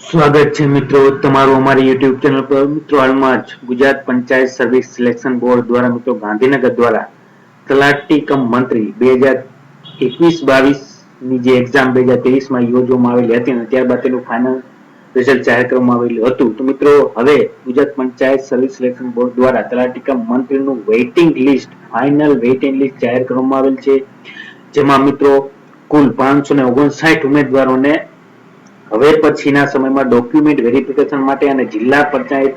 સ્વાગત છે મિત્રો તમારું અમારી યુટ્યુબ ચેનલ પર. મિત્રો, હાલમાં જ Gujarat panchayat service selection board દ્વારા મિત્રો ગાંધીનગર દ્વારા તલાટી કમ મંત્રી બે હજાર એકવીસ બાવીસની જે એક્ઝામ બે હજાર ત્રેવીસમાં યોજવામાં આવેલી હતી અને ત્યારબાદ તેનું ફાઇનલ રિઝલ્ટ જાહેર કરવામાં આવેલું હતું. તો મિત્રો, હવે Gujarat panchayat service selection board દ્વારા તલાટી કમ મંત્રીનું waiting list final waiting list જાહેર કરવામાં આવેલ છે. જેમાં મિત્રો, કુલ પાંચસો ને ઓગણસાઠ ઉમેદવારોને હવે પછીના સમયમાં ડોક્યુમેન્ટ વેરિફિકેશન માટે અને જિલ્લા પંચાયત,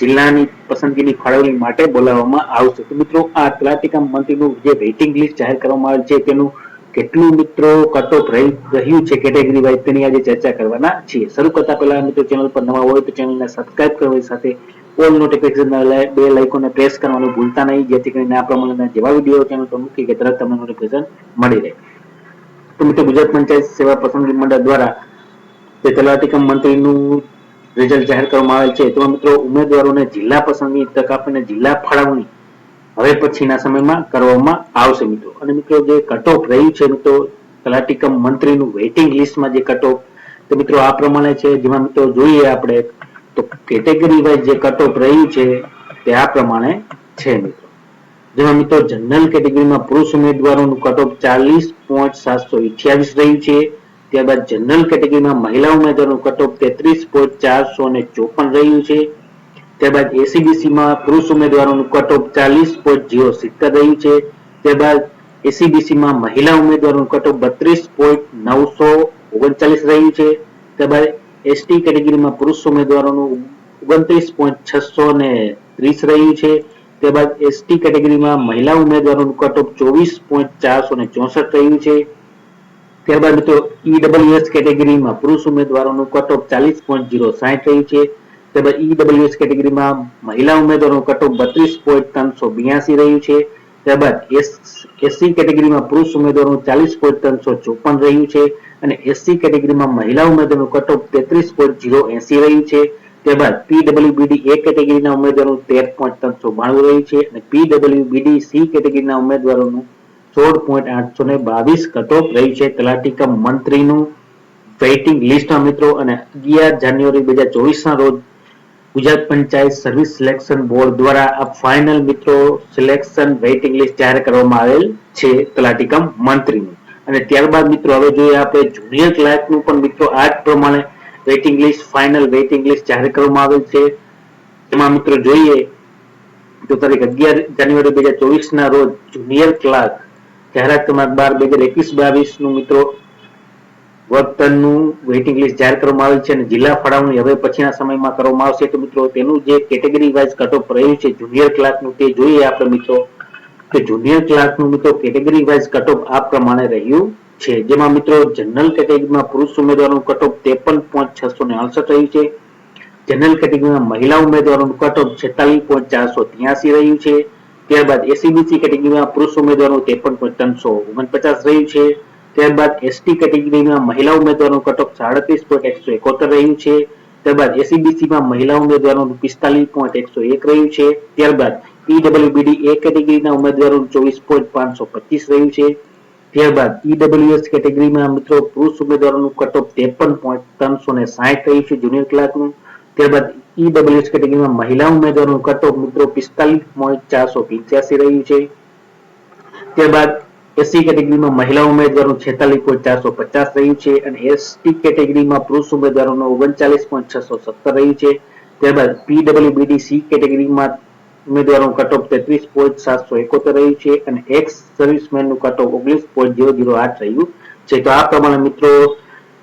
જિલ્લાની પસંદગીની ફાળવણી માટે બોલાવવામાં આવશે. તો મિત્રો, આ તલાટીકા મંત્રીનું જે વેઇટિંગ લિસ્ટ જાહેર કરવામાં આવેલ છે, તેનું કેટલું મિત્રો કટ ઓફ રહ્યું છે કેટેગરી વાઇઝ તેની આજે ચર્ચા કરવાના છીએ. શરૂ કરતા પહેલા મિત્રો ચેનલ પર નવા હોય તો ચેનલને સબસ્ક્રાઇબ કરવાની સાથે ઓલ નોટિફિકેશન બે લાઇકોને પ્રેસ કરવાનું ભૂલતા નહીં, જેથી કરીને આ પ્રમાણેના જેવા વીડિયો ચેનલ પર મૂકી કે તરત તમને નોટિફિકેશન મળી રહે. તો મિત્રો ગુજરાત પંચાયત સેવા પસંદગી મંડળ દ્વારા તે તલાટીકમ મંત્રીનું રિઝલ્ટ જાહેર કરવામાં આવેલ છે. તેમાં મિત્રો ઉમેદવારોને જિલ્લા પસંદગી તક આપીને જિલ્લા ફાળવણી હવે પછીના સમયમાં કરવામાં આવશે મિત્રો. અને મિત્રો જે કટઓફ રહ્યું છે મિત્રો તલાટીકમ મંત્રીનું વેઇટિંગ લિસ્ટમાં જે કટઓફ તો મિત્રો આ પ્રમાણે છે. જેમાં મિત્રો જોઈએ આપણે, તો કેટેગરી વાઇઝ જે કટઓફ રહ્યું છે, તે આ પ્રમાણે છે મિત્રો. જેમાં મિત્રો જનરલ કેટેગરીમાં પુરુષ ઉમેદવારોનું કટઓફ ચાલીસ પોઈન્ટ સાતસો અઠ્યાવીસ રહ્યું છે. ત્યારબાદ જનરલ કેટેગરીમાં મહિલા ઉમેદવારનું કટઓફ તેત્રીસ પોઈન્ટ ચારસો ને ચોપન રહ્યું છે. ત્યારબાદ એસીબીસીમાં પુરુષ ઉમેદવારોનું કટઓફ ચાલીસ પોઈન્ટ જીરો સિત્તેર રહ્યું છે. ત્યારબાદ એસીબીસીમાં મહિલા ઉમેદવારોનું કટઓફ બત્રીસ પોઈન્ટ નવસો ઓગણચાલીસ રહ્યું છે. ત્યારબાદ એસટી કેટેગરીમાં પુરુષ ઉમેદવારોનું ઓગણત્રીસ પોઈન્ટ છસો ને ત્રીસ રહ્યું છે. ત્યારબાદ એસટી કેટેગરીમાં મહિલા ઉમેદવારોનું કટઓફ ચોવીસ પોઈન્ટ ચારસો ને ચોસઠ રહ્યું છે. ત્યારબાદ મિત્રો ઈડબ્લ્યુએસ કેટેગરીમાં પુરુષ ઉમેદવારોનું કટઓફ ચાલીસ પોઈન્ટ જીરો સાઠ રહ્યું છે. ત્યારબાદ ઈડબ્લ્યુએસ કેટેગરીમાં મહિલા ઉમેદવારોનું કટઓફ બત્રીસ પોઈન્ટ ત્રણસો બ્યાસી રહ્યું છે. ત્યારબાદ એસસી કેટેગરીમાં પુરુષ ઉમેદવારોનું ચાલીસ પોઈન્ટ ત્રણસો ચોપન રહ્યું છે. અને એસસી કેટેગરીમાં મહિલા ઉમેદવારનું કટઓફ તેત્રીસ પોઈન્ટ જીરો એસી રહ્યું છે. ત્યારબાદ પીડબ્લ્યુબીડી એ કેટેગરીના ઉમેદવારોનું તેર પોઈન્ટ ત્રણસો બાણું રહ્યું છે. અને પીડબ્લ્યુબીડી સી કેટેગરીના ઉમેદવારોનું સોળ પોઈન્ટ આઠસો ને બાવીસ કટઓફ રહી છે. તલાટી મંત્રીનું વેઇટિંગ લિસ્ટમાં મિત્રો અને અગિયાર જાન્યુઆરી બે હજાર ચોવીસ ના રોજ Gujarat panchayat service selection board દ્વારા આ ફાઇનલ મિત્રો સિલેક્શન વેઇટિંગ લિસ્ટ જાહેર કરવામાં આવેલ છે તલાટી મંત્રીનું. અને ત્યારબાદ મિત્રો હવે જોઈએ આપણે જુનિયર ક્લાર્કનું પણ મિત્રો આ જ પ્રમાણે waiting list final waiting list જાહેર કરવામાં આવેલ છે. એમાં મિત્રો જોઈએ તો તારીખ અગિયાર જાન્યુઆરી બે હજાર ચોવીસ ના રોજ જુનિયર ક્લાર્ક જાહેરાત ક્રમાંક બાર, બે હજાર એકવીસ, બાવીસનું મિત્રો વર્તનનું વેઇટિંગ લિસ્ટ જાહેર કરવામાં આવી છે અને જિલ્લા ફાળવણી હવે પછીના સમયમાં કરવામાં આવશે. તો મિત્રો, તેનું જે કેટેગરી વાઇઝ કટઓફ રહ્યું છે જુનિયર ક્લાર્કનું તે જોઈએ આપણે મિત્રો. કે જુનિયર ક્લાર્કનું મિત્રો કેટેગરી વાઇઝ કટઓફ આ પ્રમાણે રહ્યું છે. જેમાં મિત્રો જનરલ કેટેગરીમાં પુરુષ ઉમેદવારોનું કટઓફ ત્રેપન પોઈન્ટ છસો ને અડસઠ રહ્યું છે. જનરલ કેટેગરીમાં મહિલા ઉમેદવારોનું કટઓફ છેતાલીસ પોઈન્ટ ચારસો ત્યાસી રહ્યું છે. ત્યારબાદ એસીબીસી કેટેગરીમાં પુરુષ ઉમેદવારનું ત્રેપન પોઈન્ટ ત્રણસો ઓગણપચાસ રહ્યું છે. ત્યારબાદ એસટી કેટેગરીમાં મહિલા ઉમેદવારનું કટઓફ સાડત્રીસ પોઈન્ટ એકસો એકોતેર રહ્યું છે. ત્યારબાદ એસીબીસીમાં મહિલા ઉમેદવારોનું પિસ્તાલીસ પોઈન્ટ એકસો એક રહ્યું છે. ત્યારબાદ પીડબ્લ્યુબીડી એ કેટેગરીના ઉમેદવારોનું ચોવીસ પોઈન્ટ પાંચસો પચીસ રહ્યું છે. ત્યારબાદ ઈડબ્લ્યુએસ કેટેગરીમાં મિત્રો પુરુષ ઉમેદવારોનું કટઓફ ત્રેપન પોઈન્ટ ત્રણસો ને સાઠ રહ્યું છે જુનિયર ક્લાર્કનું ત્યારબાદ ઈડબ્લ્યુએસ કેટેગરીમાં મહિલા ઉમેદવારોનું કટઓફ મિત્રો પિસ્તાલીસ પોઈન્ટ ચારસો પંચ્યાસી રહ્યું છે. ત્યારબાદ એસસી કેટેગરીમાં મહિલા ઉમેદવારનું છેતાલીસ પોઈન્ટ ચારસો પચાસ રહ્યું છે અને એસટી કેટેગરીમાં પુરુષ ઉમેદવારોનું ઓગણચાલીસ પોઈન્ટ છસો સત્તર રહ્યું છે. ત્યારબાદ પીડબ્લ્યુબીડી સી કેટેગરીમાં ઉમેદવારોનું કટઓફ તેત્રીસ પોઈન્ટ સાતસો એકોતેર રહ્યું છે અને એક્સ સર્વિસમેનનું કટઓફ ઓગણીસ પોઈન્ટ ઝીરો ઝીરો આઠ રહ્યું છે. તો આ પ્રમાણે મિત્રો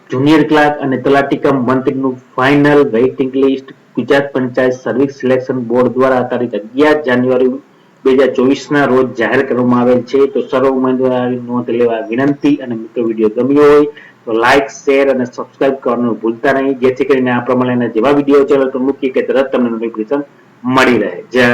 જુનિયર ક્લાર્ક અને તલાટીકમ મંત્રીનું final waiting list Gujarat panchayat service selection board દ્વારા તારીખ અગિયાર જાન્યુઆરી બે હજાર ચોવીસ ના રોજ જાહેર કરવામાં આવેલ છે. તો સર્વ ઉમેદવારી નોંધ લેવા વિનંતી અને મિત્રો વીડિયો ગમ્યો હોય તો લાઇક શેર અને સબસ્ક્રાઇબ કરવાનું ભૂલતા નહીં. જેથી કરીને આ પ્રમાણે જેવા વીડિયો ચેનલ પર મૂકીએ કે તરત તમને નોટિફિકેશન મળી રહે. જય